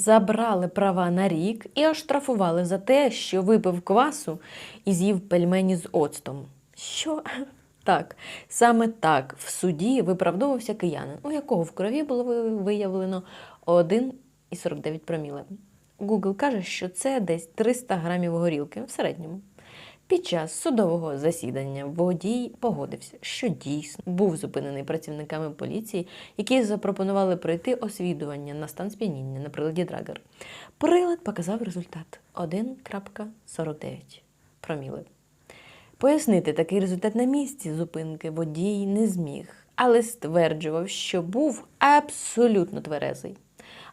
забрали права на рік і оштрафували за те, що випив квасу і з'їв пельмені з оцтом. Що? Так, саме так в суді виправдовувався киянин, у якого в крові було ви- виявлено 1,49 проміли. Google каже, що це десь 300 грамів горілки в середньому. Під час судового засідання водій погодився, що дійсно був зупинений працівниками поліції, які запропонували пройти освідування на стан сп'яніння на приладі Драгер. Прилад показав результат 1,49 проміли. Пояснити такий результат на місці зупинки водій не зміг, але стверджував, що був абсолютно тверезий.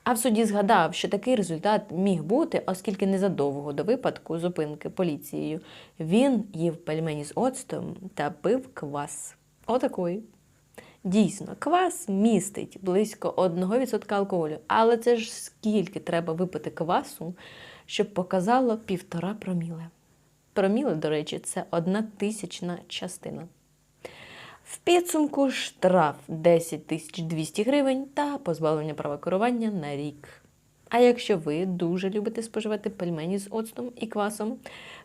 А в суді згадав, що такий результат міг бути, оскільки незадовго до випадку зупинки поліцією він їв пельмені з оцтом та пив квас. Отакої. Дійсно, квас містить близько 1% алкоголю, але це ж скільки треба випити квасу, щоб показало півтора проміле. Проміле, до речі, це одна тисячна частина. В підсумку штраф 10 тисяч 200 гривень та позбавлення права керування на рік. А якщо ви дуже любите споживати пельмені з оцтом і квасом,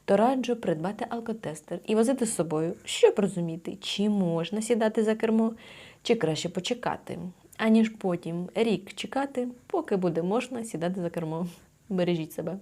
то раджу придбати алкотестер і возити з собою, щоб розуміти, чи можна сідати за кермо, чи краще почекати, аніж потім рік чекати, поки буде можна сідати за кермо. Бережіть себе.